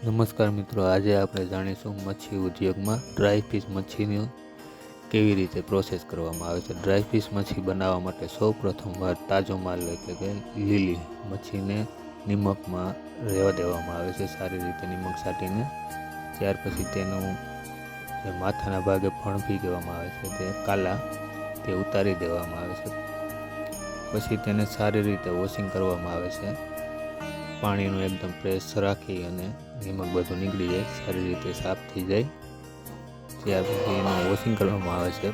નમસ્કાર મિત્રો, આજે આપણે જાણીશું મચ્છી ઉદ્યોગમાં ડ્રાય ફિશ મચ્છીની કેવી રીતે પ્રોસેસ કરવામાં આવે છે. ડ્રાય ફિશ મચ્છી બનાવવા માટે સૌ પ્રથમવાર તાજો માલ એટલે કે લીલી મચ્છીને નિમકમાં રહેવા દેવામાં આવે છે. સારી રીતે નિમક સાટીને ત્યાર પછી તેનું જે માથાના ભાગે ફણફી કહેવામાં આવે છે તે કાલા તે ઉતારી દેવામાં આવે છે. પછી તેને સારી રીતે વોશિંગ કરવામાં આવે છે. પાણીનું એકદમ પ્રેસ રાખી અને નિમક બધું નીકળી જાય, સારી રીતે સાફ થઈ જાય. ત્યાર પછી એનું વોશિંગ કરવામાં આવે છે.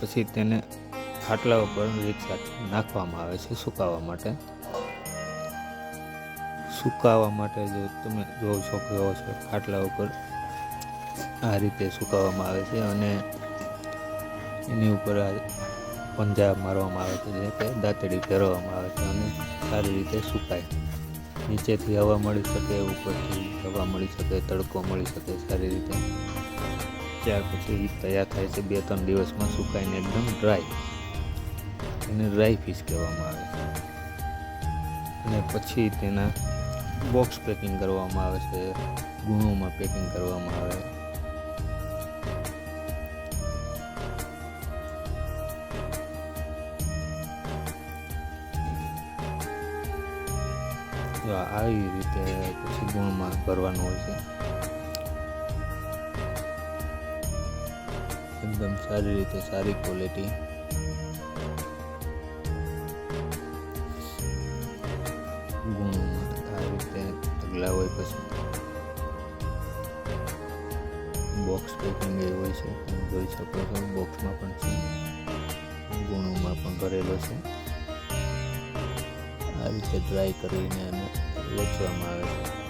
પછી તેને ખાટલા ઉપર રિક્ષા નાખવામાં આવે છે સુકાવવા માટે. સુકાવવા માટે જો તમે જોવો છો કહો છો, ખાટલા ઉપર આ રીતે સુકાવવામાં આવે છે અને એની ઉપર આ પંજા મારવામાં આવે છે જે કે દાંતડી ફેરવવામાં આવે છે અને સારી રીતે સુકાય. નીચેથી હવા મળી શકે, ઉપરથી હવા મળી શકે, તડકો મળી શકે સારી રીતે. ત્યાર પછી એ તૈયાર થાય છે બે ત્રણ દિવસમાં સુકાઈને એકદમ ડ્રાય એને ડ્રાય ફિશ કહેવામાં આવે છે. અને પછી તેના બોક્સ પેકિંગ કરવામાં આવે છે, ગુણોમાં પેકિંગ કરવામાં આવે આવી રીતે પછી ગુણમાં ભરવાનું હોય છે. એકદમ સારી રીતે સારી ક્વોલિટી ગુણમાં આવી રીતે ઢગલા હોય પછી બોક્સ પેકિંગ એ હોય છે, તમે જોઈ શકો છો બોક્સમાં પણ છે. ગુણોમાં પણ ભરેલો છે. આ રીતે ડ્રાય કરીને અને વેચવામાં આવે છે.